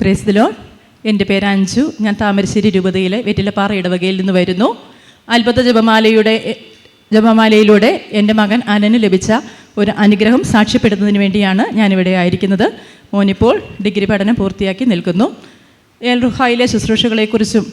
പ്രേസ്തിലോ എന്റെ പേര് അഞ്ജു. ഞാൻ താമരശ്ശേരി രൂപതയിലെ വെറ്റിലപ്പാറ ഇടവകയിൽ നിന്ന് വരുന്നു. അത്ഭുത ജപമാലയുടെ ജപമാലയിലൂടെ എന്റെ മകൻ അനന് ലഭിച്ച ഒരു അനുഗ്രഹം സാക്ഷ്യപ്പെടുത്തുന്നതിന് വേണ്ടിയാണ് ഞാനിവിടെ ആയിരിക്കുന്നത്. മോനിപ്പോൾ ഡിഗ്രി പഠനം പൂർത്തിയാക്കി നിൽക്കുന്നു. എൽ റുഹായിലെ ശുശ്രൂഷകളെക്കുറിച്ചും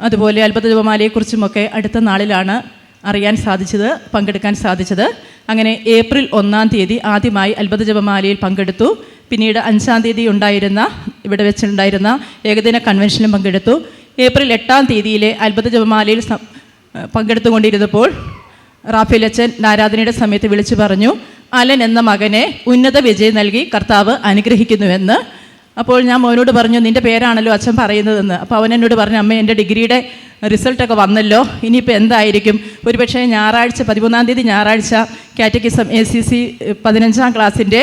അതുപോലെ അത്ഭുത ജപമാലയെക്കുറിച്ചുമൊക്കെ അടുത്ത നാളിലാണ് അറിയാൻ സാധിച്ചത് പങ്കെടുക്കാൻ സാധിച്ചത്. അങ്ങനെ ഏപ്രിൽ ഒന്നാം തീയതി ആദ്യമായി അത്ഭുത ജപമാലയിൽ പങ്കെടുത്തു. പിന്നീട് അഞ്ചാം തീയതി ഉണ്ടായിരുന്ന ഇവിടെ വെച്ചിട്ടുണ്ടായിരുന്ന ഏകദിന കൺവെൻഷനിലും പങ്കെടുത്തു. ഏപ്രിൽ എട്ടാം തീയതിയിലെ അത്ഭുത ജപമാലയിൽ പങ്കെടുത്തുകൊണ്ടിരുന്നപ്പോൾ റാഫേൽ അച്ഛൻ ആരാധനയുടെ സമയത്ത് വിളിച്ചു പറഞ്ഞു അലൻ എന്ന മകനെ ഉന്നത വിജയം നൽകി കർത്താവ് അനുഗ്രഹിക്കുന്നുവെന്ന്. അപ്പോൾ ഞാൻ മോനോട് പറഞ്ഞു നിന്റെ പേരാണല്ലോ അച്ഛൻ പറയുന്നതെന്ന്. അപ്പോൾ അവൻ എന്നോട് പറഞ്ഞു അമ്മ എന്റെ ഡിഗ്രിയുടെ റിസൾട്ടൊക്കെ വന്നല്ലോ ഇനിയിപ്പോൾ എന്തായിരിക്കും? ഒരുപക്ഷേ ഞായറാഴ്ച പതിമൂന്നാം തീയതി ഞായറാഴ്ച കാറ്റഗിസം എ സി സി പതിനഞ്ചാം ക്ലാസ്സിന്റെ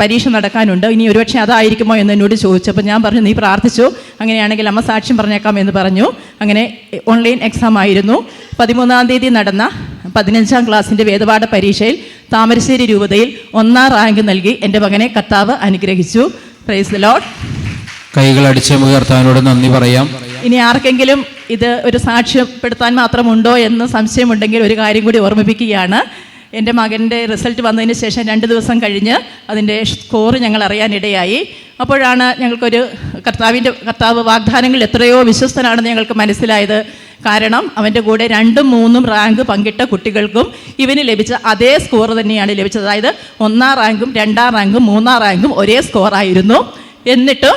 പരീക്ഷ നടക്കാനുണ്ട്. ഇനി ഒരുപക്ഷെ അതായിരിക്കുമോ എന്ന് എന്നോട് ചോദിച്ചു അപ്പോൾ ഞാൻ പറഞ്ഞു നീ പ്രാർത്ഥിച്ചു. അങ്ങനെയാണെങ്കിൽ അമ്മ സാക്ഷ്യം പറഞ്ഞേക്കാം എന്ന് പറഞ്ഞു. അങ്ങനെ ഓൺലൈൻ എക്സാം ആയിരുന്നു. പതിമൂന്നാം തീയതി നടന്ന പതിനഞ്ചാം ക്ലാസ്സിന്റെ വേദപാഠ പരീക്ഷയിൽ താമരശ്ശേരി രൂപതയിൽ ഒന്നാം റാങ്ക് നൽകി എന്റെ മകനെ കർത്താവ് അനുഗ്രഹിച്ചു. പ്രൈസ് ലോഡ് കൈകൾ അടിച്ച് മുഖർത്താനോട് കർത്താവിനോട് നന്ദി പറയാം. ഇനി ആർക്കെങ്കിലും ഇത് ഒരു സാക്ഷ്യപ്പെടുത്താൻ മാത്രമുണ്ടോ എന്ന് സംശയമുണ്ടെങ്കിൽ ഒരു കാര്യം കൂടി ഓർമ്മിപ്പിക്കുകയാണ്. എന്റെ മകന്റെ റിസൾട്ട് വന്നതിന് ശേഷം രണ്ട് ദിവസം കഴിഞ്ഞ് അതിന്റെ സ്കോർ ഞങ്ങൾ അറിയാനിടയായി. അപ്പോഴാണ് ഞങ്ങൾക്കൊരു കർത്താവിന്റെ കർത്താവ് വാഗ്ദാനങ്ങൾ എത്രയോ വിശ്വസ്തനാണെന്ന് ഞങ്ങൾക്ക് മനസ്സിലായത്. കാരണം അവന്റെ കൂടെ രണ്ടും മൂന്നും റാങ്ക് പങ്കിട്ട കുട്ടികൾക്കും ഇവന് ലഭിച്ച അതേ സ്കോർ തന്നെയാണ് ലഭിച്ചത്. അതായത് ഒന്നാം റാങ്കും രണ്ടാം റാങ്കും മൂന്നാം റാങ്കും ഒരേ സ്കോറായിരുന്നു എന്നിട്ട്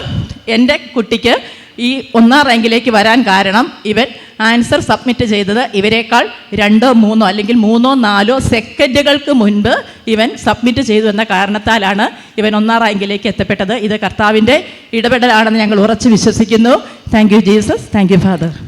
എന്റെ കുട്ടിക്ക് ഈ ഒന്നാം റാങ്കിലേക്ക് വരാൻ കാരണം ഇവൻ ആൻസർ സബ്മിറ്റ് ചെയ്തത് ഇവരെക്കാൾ രണ്ടോ മൂന്നോ അല്ലെങ്കിൽ മൂന്നോ നാലോ സെക്കൻഡുകൾക്ക് മുൻപ് ഇവൻ സബ്മിറ്റ് ചെയ്തു എന്ന കാരണത്താലാണ് ഇവൻ ഒന്നാം റാങ്കിലേക്ക് എത്തപ്പെട്ടത്. ഇത് കർത്താവിന്റെ ഇടപെടലാണെന്ന് ഞങ്ങൾ ഉറച്ചു വിശ്വസിക്കുന്നു. Thank you Jesus thank you Father